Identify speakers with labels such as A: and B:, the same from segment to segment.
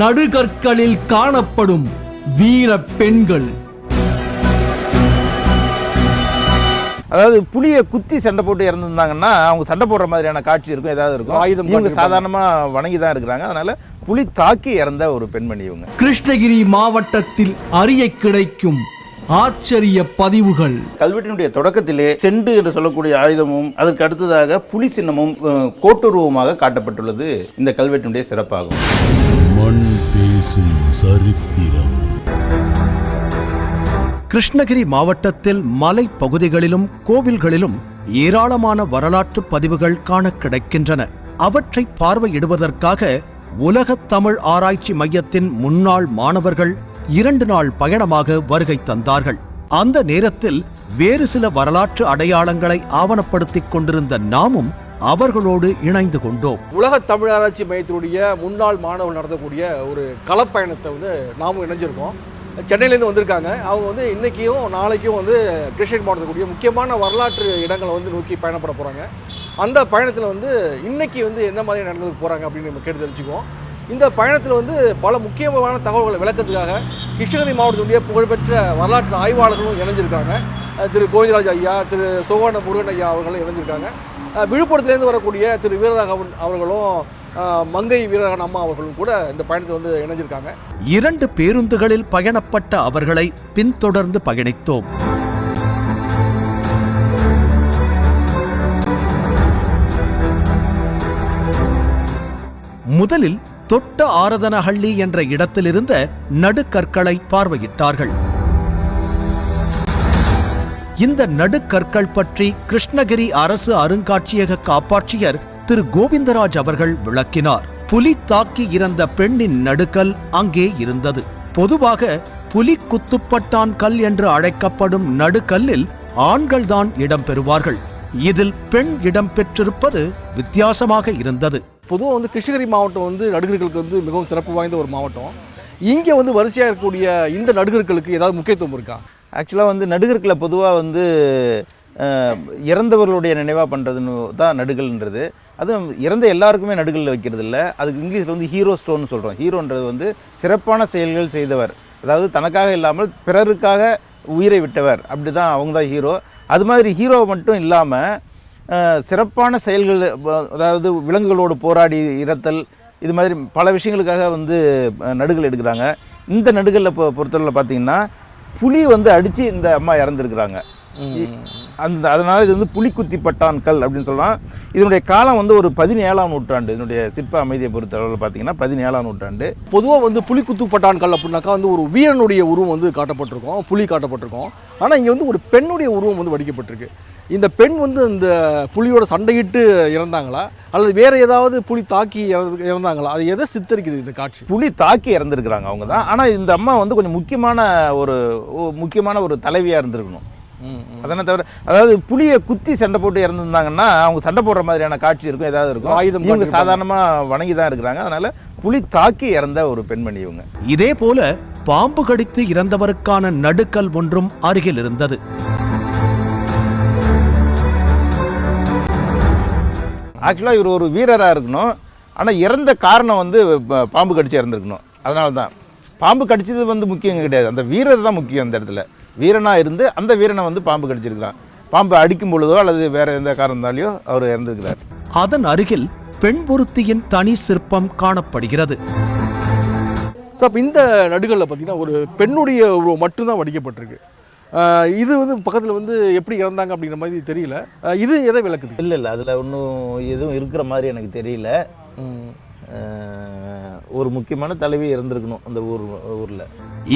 A: நடுகற்களில் காணப்படும் வீர பெண்கள்.
B: அதாவது புளியை குத்தி சண்டை போட்டு இறந்துருந்தாங்கன்னா அவங்க சண்டை போடுற மாதிரியான காட்சி இருக்கும் ஏதாவது இருக்கும்.
C: ஆயுதம்
B: இவங்க
C: காட்டியிருப்பாங்க.
B: சாதாரணமா வணங்கி தான் இருக்கிறாங்க. அதனால புலி தாக்கி இறந்த ஒரு பெண்மணி இவங்க.
A: கிருஷ்ணகிரி மாவட்டத்தில் அறிய கிடைக்கும் ஆச்சரிய பதிவுகள்.
B: கல்வெட்டினுடைய தொடக்கத்திலே செண்டு என்று சொல்லக்கூடிய ஆயுதமும் அதற்கு அடுத்ததாக புலி சின்னமும் கோட்டுருவமாக காட்டப்பட்டுள்ளது இந்த கல்வெட்டினுடைய சிறப்பாகும்.
D: மண் பேசும் சரித்திரம்.
E: கிருஷ்ணகிரி மாவட்டத்தில் மலை பகுதிகளிலும் கோவில்களிலும் ஏராளமான வரலாற்று பதிவுகள் காண கிடைக்கின்றன. அவற்றை பார்வையிடுவதற்காக உலகத் தமிழ் ஆராய்ச்சி மையத்தின் முன்னாள் மாணவர்கள் இரண்டு நாள் பயணமாக வருகை தந்தார்கள். அந்த நேரத்தில் வேறு சில வரலாற்று அடையாளங்களை ஆவணப்படுத்திக் கொண்டிருந்த நாமும் அவர்களோடு இணைந்து கொண்டோம்.
C: உலக தமிழ் ஆராய்ச்சி மையத்தினுடைய முன்னாள் மாணவர்கள் நடத்தக்கூடிய ஒரு களப்பயணத்தை வந்து நாமும் இணைஞ்சிருக்கோம். சென்னையிலேருந்து வந்திருக்காங்க. அவங்க வந்து இன்றைக்கியும் நாளைக்கும் வந்து கிருஷ்ணகிரி மாவட்டத்துக்கூடிய முக்கியமான வரலாற்று இடங்களை வந்து நோக்கி பயணப்பட போகிறாங்க அந்த பயணத்தில் வந்து இன்றைக்கி வந்து என்ன மாதிரி நடந்ததுக்கு போகிறாங்க அப்படின்னு நம்ம கேட்டு தெரிஞ்சுக்குவோம். இந்த பயணத்தில் வந்து பல முக்கியமான தகவல்களை விளக்கத்துக்காக கிருஷ்ணகிரி மாவட்டத்துடைய புகழ்பெற்ற வரலாற்று ஆய்வாளர்களும் இணைஞ்சிருக்காங்க. திரு கோவிந்தராஜ் ஐயா திரு சோவான முருகன் ஐயா அவர்களும் இணைஞ்சிருக்காங்க. விழுப்புரத்துலேருந்து வரக்கூடிய திரு வீரராகவன் அவர்களும் மங்கை வீரராகவன் அம்மா அவர்களும் கூட இந்த பயணத்தில் வந்து இணைஞ்சிருக்காங்க.
E: இரண்டு பேருந்துகளில் பயணப்பட்ட அவர்களை பின்தொடர்ந்து பயணித்தோம். முதலில் தொட்ட ஆரதனஹள்ளி என்ற இடத்திலிருந்த நடுக்கற்களை பார்வையிட்டார்கள். இந்த நடுக்கற்கள் பற்றி கிருஷ்ணகிரி அரசு அருங்காட்சியக காப்பாட்சியர் திரு கோவிந்தராஜ் அவர்கள் விளக்கினார். புலி தாக்கி இறந்த பெண்ணின் நடுக்கல் அங்கே இருந்தது. பொதுவாக புலி குத்துப்பட்டான் கல் என்று அழைக்கப்படும் நடுக்கல்லில் ஆண்கள்தான் இடம்பெறுவார்கள் இதில் பெண் இடம்பெற்றிருப்பது வித்தியாசமாக இருந்தது.
C: பொதுவாக வந்து கிருஷ்ணகிரி மாவட்டம் வந்து நடுகர்களுக்கு வந்து மிகவும் சிறப்பு வாய்ந்த ஒரு மாவட்டம். இங்கே வந்து வரிசையாக இருக்கக்கூடிய இந்த நடுகர்களுக்கு ஏதாவது முக்கியத்துவம் இருக்கா?
B: ஆக்சுவலாக வந்து நடுகர்களை பொதுவாக வந்து இறந்தவர்களுடைய நினைவாக பண்ணுறதுன்னு தான் நடுகள்ன்றது. அதுவும் இறந்த எல்லாருக்குமே நடுகளில் வைக்கிறது இல்லை அதுக்கு இங்கிலீஷில் வந்து ஹீரோ ஸ்டோன் சொல்கிறோம் ஹீரோன்றது வந்து சிறப்பான செயல்கள் செய்தவர். அதாவது தனக்காக இல்லாமல் பிறருக்காக உயிரை விட்டவர். அப்படி தான் அவங்க தான் ஹீரோ அது மாதிரி ஹீரோ மட்டும் இல்லாமல் சிறப்பான செயல்கள் அதாவது விலங்குகளோடு போராடி இறத்தல் இது மாதிரி பல விஷயங்களுக்காக வந்து நடுகள் எடுக்கிறாங்க. இந்த நடுகளில் பொ பொறுத்தவரை பார்த்தீங்கன்னா புலி வந்து அடித்து இந்த அம்மா இறந்துருக்குறாங்க. அந்த அதனால் இது வந்து புலிக்குத்தி பட்டான்கள் அப்படின்னு சொல்லலாம். இதனுடைய காலம் வந்து ஒரு பதினேழாம் நூற்றாண்டு. இதனுடைய சிற்ப அமைதியை பொறுத்தளவில் பார்த்தீங்கன்னா பதினேழாம் நூற்றாண்டு.
C: பொதுவாக வந்து புலிக்குத்து பட்டான்கள் அப்படின்னாக்கா வந்து ஒரு வீரனுடைய உருவம் வந்து காட்டப்பட்டிருக்கும். புலி காட்டப்பட்டிருக்கும். ஆனால் இங்கே வந்து ஒரு பெண்ணுடைய உருவம் வந்து வடிக்கப்பட்டிருக்கு. இந்த பெண் வந்து இந்த புலியோட சண்டையிட்டு இறந்தாங்களா? அல்லது வேற ஏதாவது புலி தாக்கி இறந்து- இறந்தாங்களா? அது எதை சித்தரிக்குது இந்த காட்சி?
B: புலி தாக்கி இறந்துருக்குறாங்க அவங்க தான். ஆனால் இந்த அம்மா வந்து கொஞ்சம் முக்கியமான ஒரு முக்கியமான ஒரு தலைவியாக இருந்திருக்கணும். அதனை தவிர அதாவது புலியை குத்தி சண்டை போட்டு இறந்துருந்தாங்கன்னா அவங்க சண்டை போடுற மாதிரியான காட்சி இருக்கும் ஏதாவது இருக்கும்.
C: ஆயுதம்
B: இவங்க. சாதாரணமாக வணங்கி தான் இருக்கிறாங்க. அதனால புலி தாக்கி இறந்த ஒரு பெண்மணி இவங்க.
E: இதே போல பாம்பு கடித்து இறந்தவருக்கான நடுக்கல் ஒன்றும் அருகில் இருந்தது.
B: ஆக்சுவலாக இவர் ஒரு வீரராக இருக்கணும். ஆனால் இறந்த காரணம் வந்து ப- பாம்பு கடிச்சு இறந்துருக்கணும். அதனால தான் பாம்பு கடிச்சது வந்து முக்கியம் கிடையாது. அந்த வீரர் தான் முக்கியம் இந்த இடத்துல. வீரனாக இருந்து அந்த வீரனை வந்து பாம்பு கடிச்சிருக்கிறான். பாம்பு அடிக்கும் பொழுதோ அல்லது வேற எந்த காரணத்தாலேயோ அவர் இறந்துருக்கிறார்.
E: அதன் அருகில் பெண் ஒருத்தியின் தனி சிற்பம் காணப்படுகிறது.
C: ஸோ அப்போ இந்த நடுகளில் பார்த்தீங்கன்னா ஒரு பெண்ணுடைய உருவம் மட்டும்தான் வடிக்கப்பட்டிருக்கு. இது வந்து பக்கத்தில் வந்து எப்படி இறந்தாங்க அப்படிங்கிற மாதிரி தெரியல. இது எதை விளக்குது?
B: இல்லை இல்லை அதில் ஒன்றும் எதுவும் இருக்கிற மாதிரி எனக்கு தெரியல. ஒரு முக்கியமான தலைவி இறந்துருக்கணும் அந்த ஊர் ஊரில்.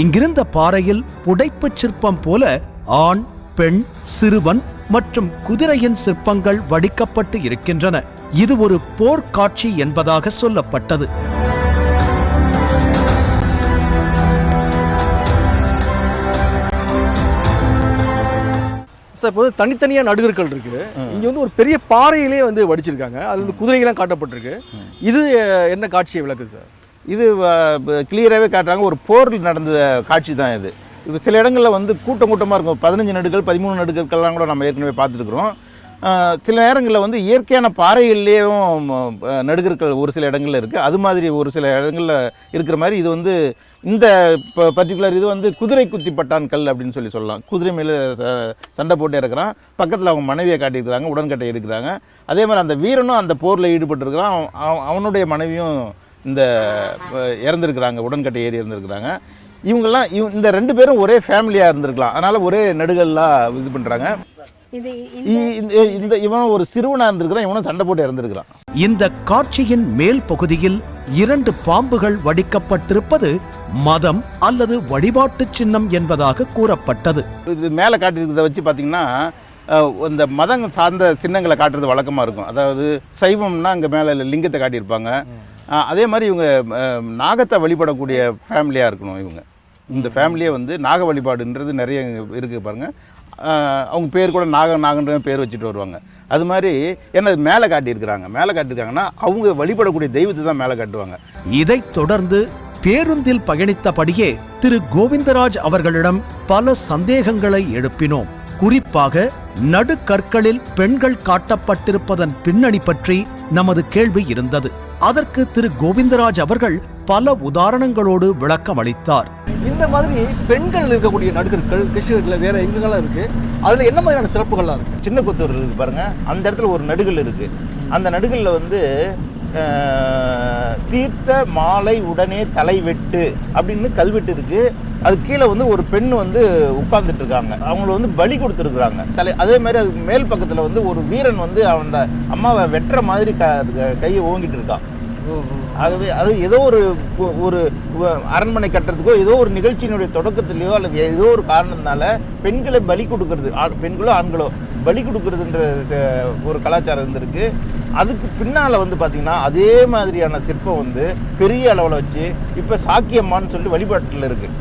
E: இங்கிருந்த பாறையில் புடைப்புச் சிற்பம் போல ஆண் பெண் சிறுவன் மற்றும் குதிரையின் சிற்பங்கள் வடிக்கப்பட்டு இருக்கின்றன. இது ஒரு போர்க்காட்சி என்பதாக சொல்லப்பட்டது.
C: சார் இப்போ வந்து தனித்தனியாக நடுகர்கள் இருக்குது. இங்கே வந்து ஒரு பெரிய பாறையிலே வந்து வடிச்சிருக்காங்க. அது வந்து குதிரைகள்லாம் காட்டப்பட்டிருக்கு. இது என்ன காட்சியை விளக்குது சார்?
B: இது கிளியராகவே காட்டுறாங்க. ஒரு போரில் நடந்த காட்சி தான் இது. இப்போ சில இடங்களில் வந்து கூட்டம் கூட்டமாக இருக்கும். பதினஞ்சு நடுகள் பதிமூணு நடுக்கள்லாம் கூட நம்ம ஏற்கனவே பார்த்துருக்குறோம். சில நேரங்களில் வந்து இயற்கையான பாறைகள்லேயும் நடுகர்கள் ஒரு சில இடங்கள்ல இருக்குது அது மாதிரி ஒரு சில இடங்களில் இருக்கிற மாதிரி இது வந்து இந்த பர்டிகுலர் இது வந்து குதிரை குத்தி பட்டான் கல் அப்படின்னு சொல்லி சொல்லலாம். குதிரை மேலே சண்டை போட்டு இருக்கிறான். பக்கத்தில் அவங்க மனைவியை காட்டியிருக்கிறாங்க உடன்கட்டை இருக்கிறாங்க அதே மாதிரி அந்த வீரனும் அந்த போரில் ஈடுபட்டிருக்கிறான். அவன் அவனுடைய மனைவியும் இந்த இறந்துருக்கிறாங்க உடன்கட்டை ஏறி இறந்துருக்கிறாங்க. இவங்கெல்லாம் இவ் இந்த ரெண்டு பேரும் ஒரே ஃபேமிலியாக இருந்திருக்கலாம். அதனால் ஒரே நடுகள்லாம் இது பண்ணுறாங்க இந்த இந்த இவன் ஒரு சிறுவனாக இருந்திருக்கிறான் இவனும் சண்டை போட்டு இறந்துருக்கிறான்.
E: இந்த காட்சியின் மேல் பகுதியில் இரண்டு பாம்புகள் வடிக்கப்பட்டிருப்பது மதம் அல்லது வழிபாட்டு சின்னம் என்பதாக கூறப்பட்டது.
B: இது மேலே காட்டியிருக்கிறத வச்சு பார்த்தீங்கன்னா இந்த மதம் சார்ந்த சின்னங்களை காட்டுறது வழக்கமாக இருக்கும். அதாவது சைவம்னா அங்கே மேலே லிங்கத்தை காட்டியிருப்பாங்க. அதே மாதிரி இவங்க நாகத்தை வழிபடக்கூடிய ஃபேமிலியாக இருக்கணும் இவங்க. இந்த ஃபேமிலியே வந்து நாக வழிபாடுன்றது நிறைய இருக்குது பாருங்க. அஹ், அவங்க பேர் கூட நாக நாகன்ற பேர் வச்சுட்டு வருவாங்க. அது மாதிரி ஏன்னா மேலே காட்டியிருக்கிறாங்க. மேலே காட்டியிருக்காங்கன்னா அவங்க வழிபடக்கூடிய தெய்வத்தை தான் மேலே காட்டுவாங்க.
E: இதைத் தொடர்ந்து பேருந்தில் பயணித்தபடியே திரு கோவிந்தராஜ் அவர்களிடம் பல சந்தேகங்களை எழுப்பினோம். குறிப்பாக நடுக்கற்களில் பெண்கள் காட்டப்பட்டிருப்பதன் பின்னணி பற்றி நமது கேள்வி இருந்தது. அதற்கு திரு கோவிந்தராஜ் அவர்கள் பல உதாரணங்களோடு விளக்கம் அளித்தார்.
C: இந்த மாதிரி பெண்கள் இருக்கக்கூடிய நடுகர்கள் கிருஷ்ணகிரியில் வேற எங்கெங்கெல்லாம் இருக்கு? அதுல என்ன மாதிரியான சிறப்புகள்லாம் இருக்கு?
B: சின்ன கொத்தூர் இருக்கு பாருங்க. அந்த இடத்துல ஒரு நடுகள் இருக்கு. அந்த நடுகளில் வந்து தீர்த்த மாலை உடனே தலை வெட்டு அப்படின்னு கல்வெட்டு இருக்கு. அது கீழே வந்து ஒரு பெண் வந்து உட்கார்ந்துட்டு இருக்காங்க. அவங்கள வந்து பலி கொடுத்துருக்குறாங்க. தலை அதே மாதிரி அது மேல் பக்கத்தில் வந்து ஒரு வீரன் வந்து அவன் அந்த அம்மாவை வெட்டுற மாதிரி க க- கையை ஓங்கிட்டு இருக்கான். ஆகவே அது ஏதோ ஒரு ஒரு அரண்மனை கட்டுறதுக்கோ ஏதோ ஒரு நிகழ்ச்சியினுடைய தொடக்கத்திலேயோ அல்லது ஏதோ ஒரு காரணத்தினால பெண்களை பலி கொடுக்கறது பெண்களோ ஆண்களோ பலி கொடுக்கறதுன்ற ஒரு கலாச்சாரம் இருந்திருக்கு. அதுக்கு பின்னால் வந்து பார்த்திங்கன்னா அதே மாதிரியான சிற்பம் வந்து பெரிய அளவில் வச்சு இப்போ சாக்கியம்மான்னு சொல்லி வழிபாட்டில் இருக்குது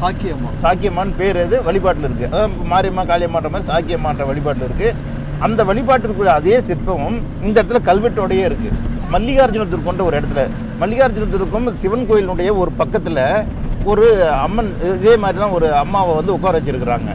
C: சாக்கியம்மா.
B: சாக்கியம்மான் பேர் எது? வழிபாட்டில் இருக்குது அதான் மாரியம்மா காளியம்மான்ற மாதிரி சாக்கியம்மான்ற வழிபாட்டில் இருக்குது அந்த வழிபாட்டிற்குரிய அதே சிற்பமும் இந்த இடத்துல கல்வெட்டோடயே இருக்குது மல்லிகார்ஜுன துர்க்கம்ன்ற ஒரு இடத்துல. மல்லிகார்ஜுன துர்க்கம் சிவன் கோயிலினுடைய ஒரு பக்கத்தில் ஒரு அம்மன் இதே மாதிரி தான் ஒரு அம்மாவை வந்து உட்கார வச்சிருக்கிறாங்க.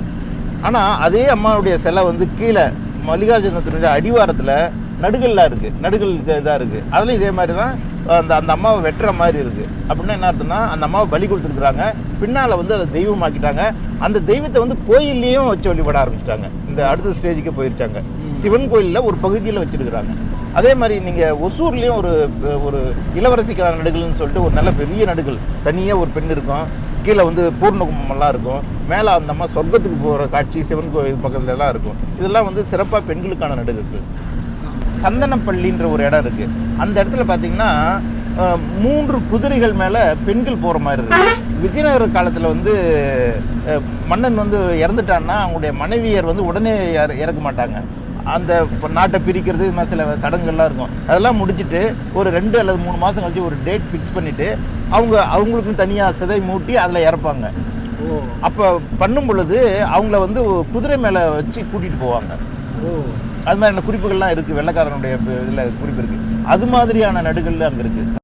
B: ஆனால் அதே அம்மாவுடைய சிலை வந்து கீழே மல்லிகார்ஜுனத்தினுடைய அடிவாரத்தில் நடுகல்லாம் இருக்குது நடுகள் இதாக இருக்குது அதில் இதே மாதிரி தான் அந்த அந்த அம்மாவை வெட்டுற மாதிரி இருக்குது அப்படின்னா என்ன அர்த்தம்னா அந்த அம்மாவை பலி கொடுத்துருக்குறாங்க. பின்னால் வந்து அதை தெய்வமாக்கிட்டாங்க. அந்த தெய்வத்தை வந்து கோயில்லையும் வச்சு வழிபட ஆரம்பிச்சிட்டாங்க. இந்த அடுத்த ஸ்டேஜுக்கு போயிருச்சாங்க. சிவன் கோயிலில் ஒரு பகுதியில் வச்சிருக்கிறாங்க. அதே மாதிரி நீங்கள் ஒசூர்லேயும் ஒரு ஒரு இளவரசிக்கான நடுகள்னு சொல்லிட்டு ஒரு நல்ல பெரிய நடுகள். தனியாக ஒரு பெண் இருக்கும். கீழே வந்து பூர்ணகுமெல்லாம் இருக்கும். மேலே அந்த அம்மா சொர்க்கத்துக்கு போகிற காட்சி சிவன் கோயில் பக்கத்துலலாம் இருக்கும். இதெல்லாம் வந்து சிறப்பாக பெண்களுக்கான நடுகள் சந்தனப்பள்ளின்ற ஒரு இடம் இருக்குது அந்த இடத்துல பார்த்தீங்கன்னா மூன்று குதிரைகள் மேலே பெண்கள் போகிற மாதிரி இருக்குது விஜயநகர காலத்தில் வந்து மன்னன் வந்து இறந்துட்டான்னா அவங்களுடைய மனைவியர் வந்து உடனே இற- இறக்க மாட்டாங்க. அந்த இப்ப நாட்டை பிரிக்கிறது இது மாதிரி சில சடங்குகள்லாம் இருக்கும். அதெல்லாம் முடிச்சுட்டு ஒரு ரெண்டு அல்லது மூணு மாதம் கழிச்சு ஒரு டேட் ஃபிக்ஸ் பண்ணிவிட்டு அவங்க அவங்களுக்கும் தனியாக சிதை மூட்டி அதில் இறப்பாங்க.
C: ஓ.
B: அப்போ பண்ணும் பொழுது அவங்கள வந்து குதிரை மேலே வச்சு கூட்டிகிட்டு போவாங்க.
C: ஓ.
B: அது மாதிரியான குறிப்புகள்லாம் இருக்குது வெள்ளைக்காரனுடைய இதில் குறிப்பு இருக்குது அது மாதிரியான நடுகள் அங்கே இருக்குது